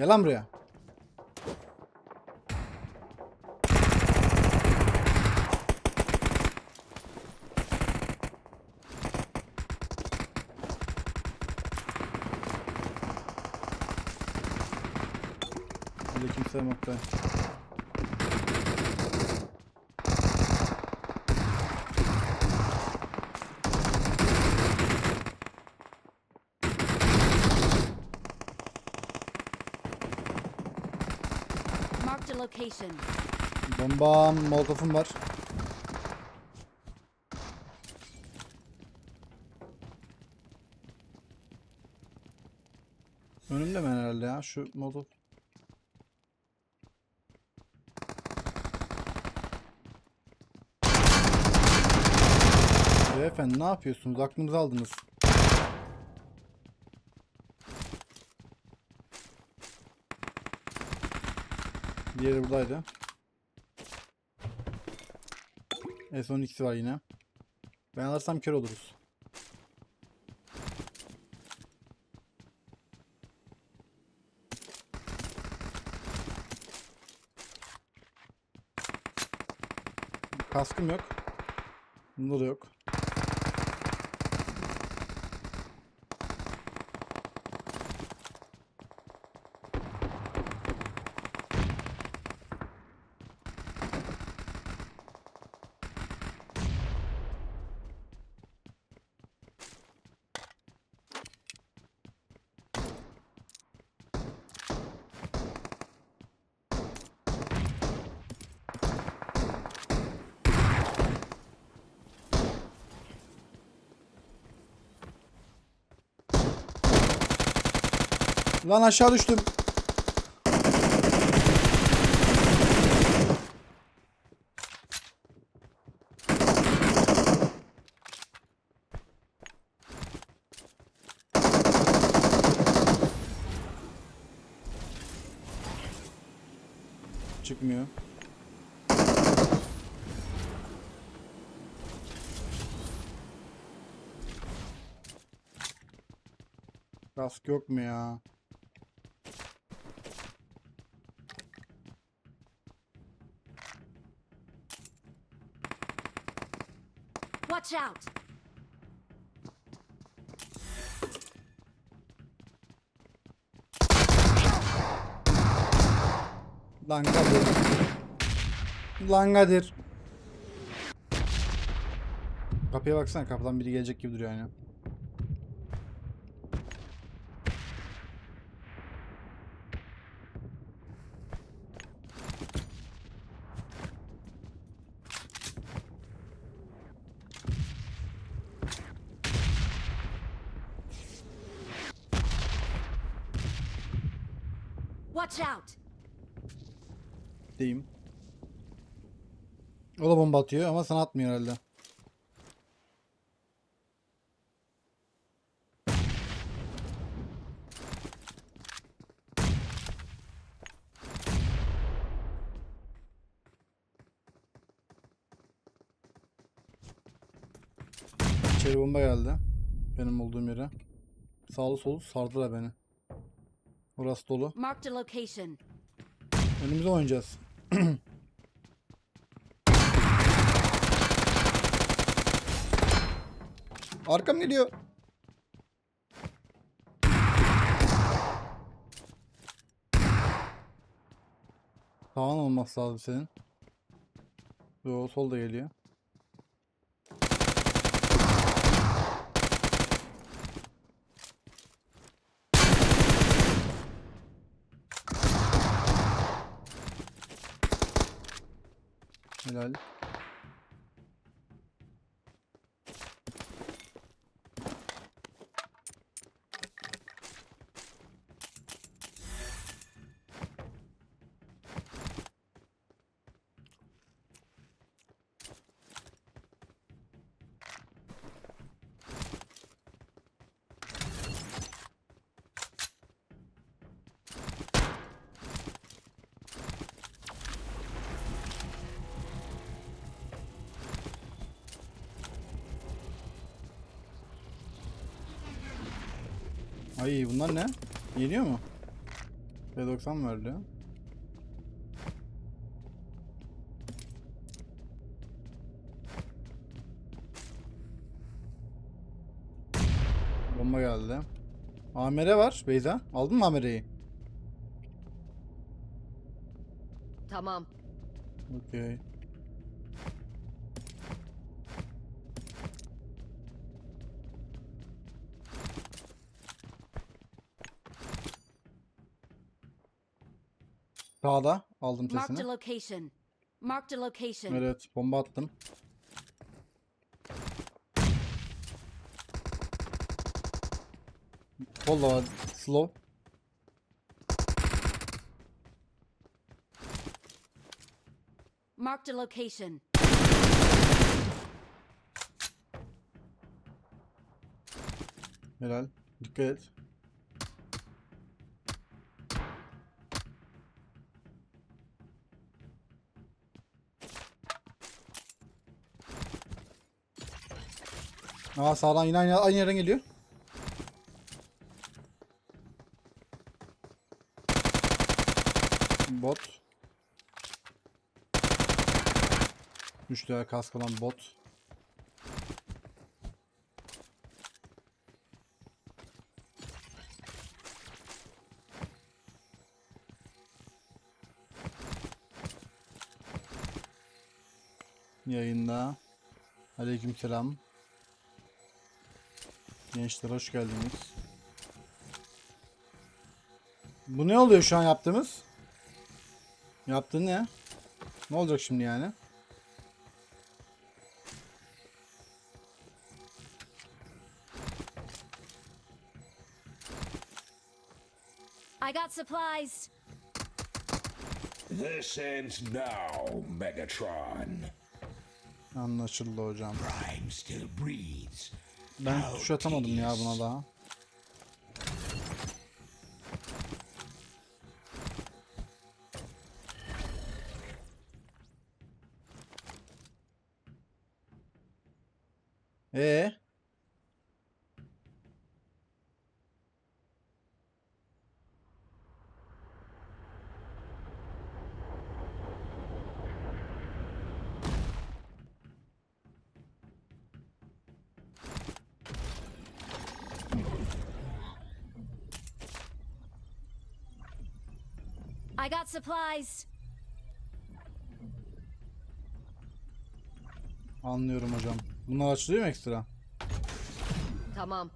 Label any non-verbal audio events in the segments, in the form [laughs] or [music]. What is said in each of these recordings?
Gel lan buraya. Burada kimse yok Marked a. Bombam, molotofum var. Önümde mi herhalde ya şu molotof? Beyefendi ne yapıyorsunuz? Aklınızı aldınız. Diğeri buradaydı. S12'si var yine. Ben alırsam kör oluruz. Kaskım yok. Bunda da yok. Lan aşağı düştüm. Çıkmıyor. Kask yok mu ya? Watch out! Lan Kadir. Lan Kadir. Kapıya baksana kapıdan biri gelecek gibi duruyor yani. Watch out! Deyim. O da bomba atıyor ama sana atmıyor herhalde. İçeri bomba geldi. Benim olduğum yere. Sağlı solu sardılar beni. Orası dolu. Marked a location. Önümüze oynayacağız. [clears throat] Arkam geliyor. Sağın olması lazım senin. Yo sol da geliyor. Helal. Ay bunlar ne? Yeniyor mu? P90 mı verdi? Bomba geldi. AMR var Beyza. Aldın mı AMR'yi? Tamam. Okey. Sağda aldım Marked a sesini. location. Marked a location. Evet bomba attım. Var. Slow. Marked a location. Helal. Dikkat et. Aa sağdan yine aynı, aynı yerden geliyor. Bot. Düştü kask olan bot. Yayında. Aleykümselam. Gençler hoş geldiniz. Bu ne oluyor şu an yaptığımız? Yaptığın ne? Ne olacak şimdi yani? I got supplies. This ends now, Megatron. Anlaşıldı hocam. Prime still breathes. Ben tuş atamadım ya buna daha. I got supplies. Anlıyorum hocam. Bunlar açılıyor mu ekstra? Tamam.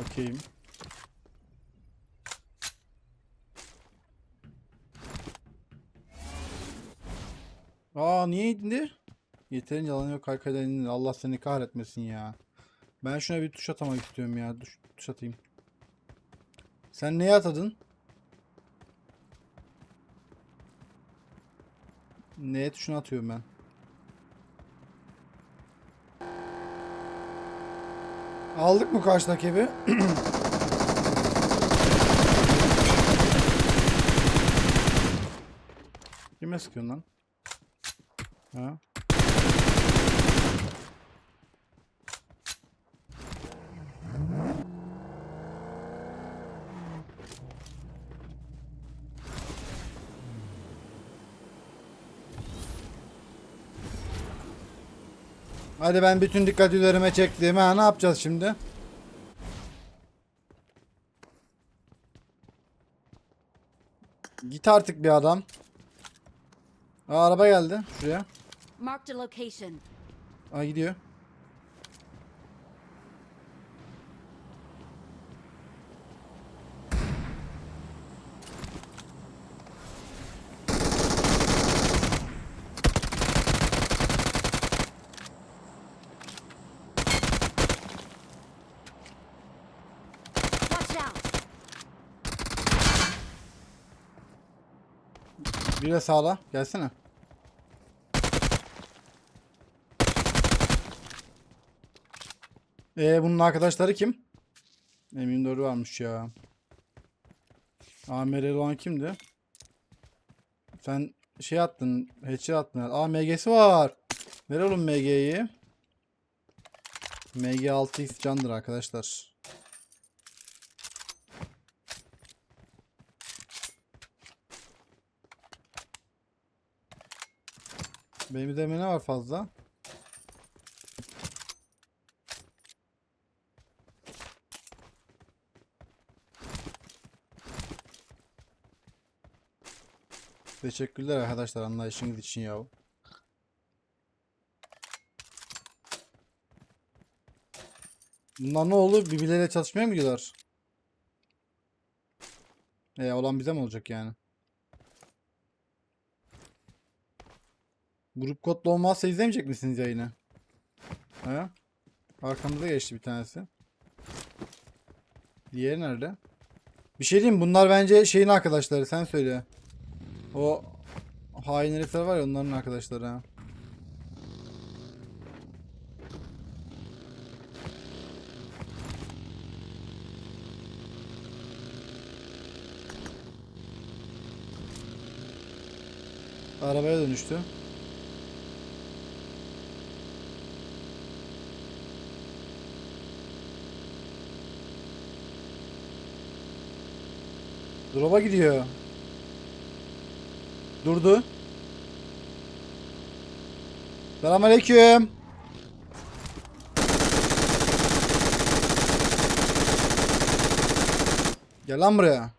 Okeyim. Aa niye indi? Yeterince alanı yok kaykaydan indi. Allah seni kahretmesin ya. Ben şuna bir tuş atamak istiyorum ya. Tuş, tuş atayım. Sen neye atadın? Neye tuşuna atıyorum ben? Aldık mı karşıdaki evi? [clears throat] Kime sıkıyorsun lan? Ha? Hadi ben bütün dikkat üzerime çektim. Ha ne yapacağız şimdi? Git artık bir adam. Aa, araba geldi şuraya. Marked a location. Aa gidiyor. Watch out. Bir de sağda. Gelsene. Ee bunun arkadaşları kim? M24 varmış ya. AMR olan kimdi? Sen şey attın, headshot attın. Aa MG'si var. Ver oğlum MG'yi. MG 6x candır arkadaşlar. Benim üzerime ne var fazla? Teşekkürler arkadaşlar anlayışınız için ya. Bunlar ne oldu? Birbirleriyle çatışmaya mı gidiyorlar? E olan bize mi olacak yani? Grup kodlu olmazsa izlemeyecek misiniz yayını? He? Arkamıza geçti bir tanesi. Diğeri nerede? Bir şey diyeyim bunlar bence şeyin arkadaşları sen söyle. O hain herifler var ya onların arkadaşları ha. Arabaya dönüştü. Drop'a gidiyor. Durdu. Selamünaleyküm. Gel lan buraya.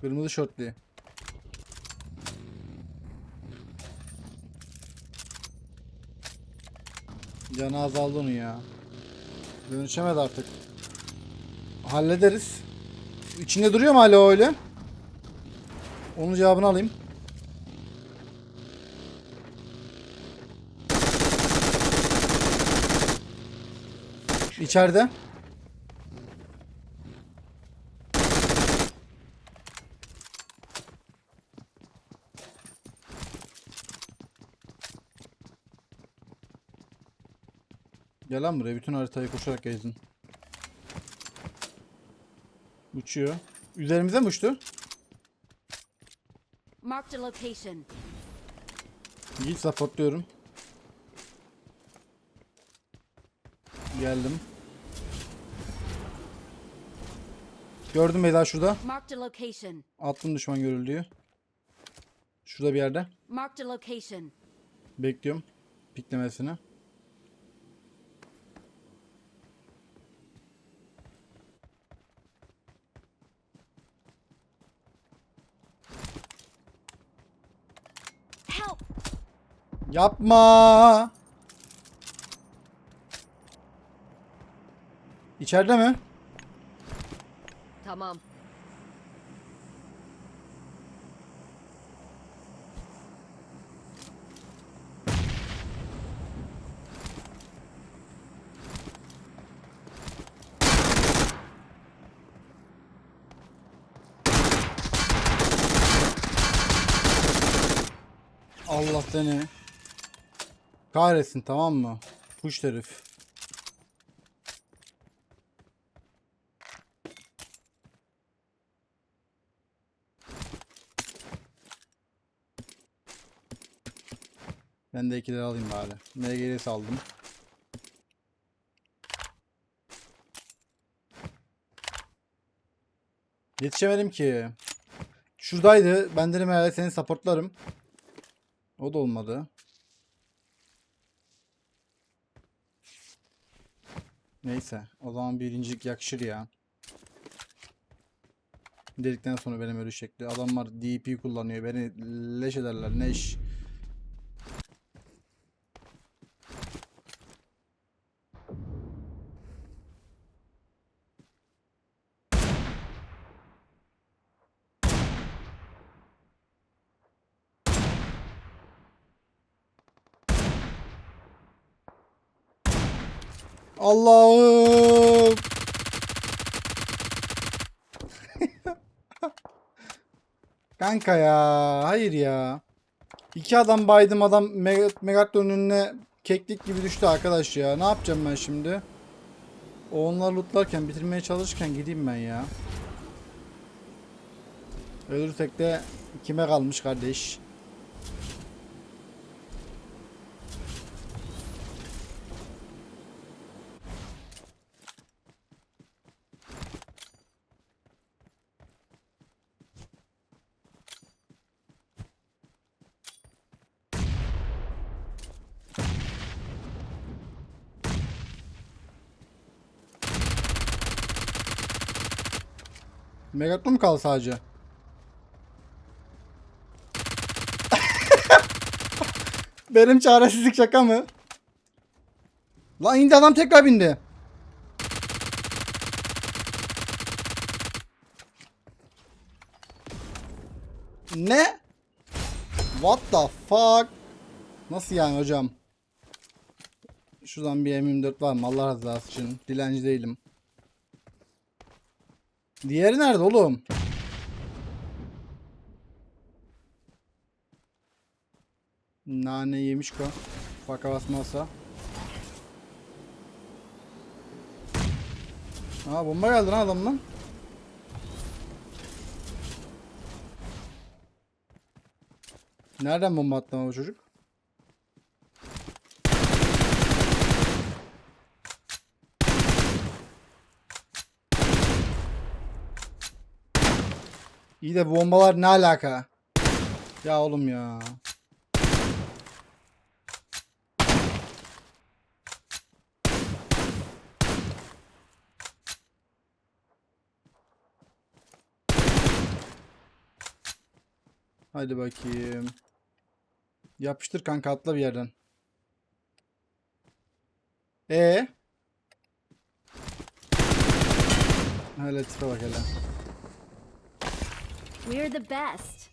Kırmızı şortlu. Canı azaldı onun ya. Dönüşemedi artık. Hallederiz. İçinde duruyor mu hala öyle? Onun cevabını alayım. İçeride. Gel lan buraya. Bütün haritayı koşarak gezdin. Uçuyor. Üzerimize mi uçtu? Marked a location. Yiğit supportluyorum. Geldim. Gördüm beyler şurada. Marked a location. Attım düşman görüldüğü. Şurada bir yerde. Marked a location. Bekliyorum. Piklemesini. Yapma. İçeride mi? Tamam. Allah seni. Kahretsin tamam mı? Push herif. Ben de ikileri alayım bari. MG'yi saldım. Yetişemedim ki. Şuradaydı. Ben dedim herhalde seni supportlarım. O da olmadı. Neyse. O zaman birincilik yakışır ya. Dedikten sonra benim öyle şekli. Adamlar DP kullanıyor. Beni leş ederler. Ne Allah'ım. [laughs] Kanka ya. Hayır ya. İki adam baydım adam Meg- Megatron'un önüne keklik gibi düştü arkadaş ya. Ne yapacağım ben şimdi? O onları lootlarken bitirmeye çalışırken gideyim ben ya. Ölürsek de kime kalmış kardeş? Megatron mu kaldı sadece? [laughs] Benim çaresizlik şaka mı? Lan indi adam tekrar bindi. Ne? What the fuck? Nasıl yani hocam? Şuradan bir M24 var mı? Allah razı olsun. Dilenci değilim. Diğeri nerede oğlum? Nane yemiş ko. Faka basmazsa. Aa bomba geldi lan adamdan. Nereden bomba attı bu çocuk? İyi de bombalar ne alaka? Ya oğlum ya. Hadi bakayım. Yapıştır kanka atla bir yerden. E Hele tipe bak hele. We're the best.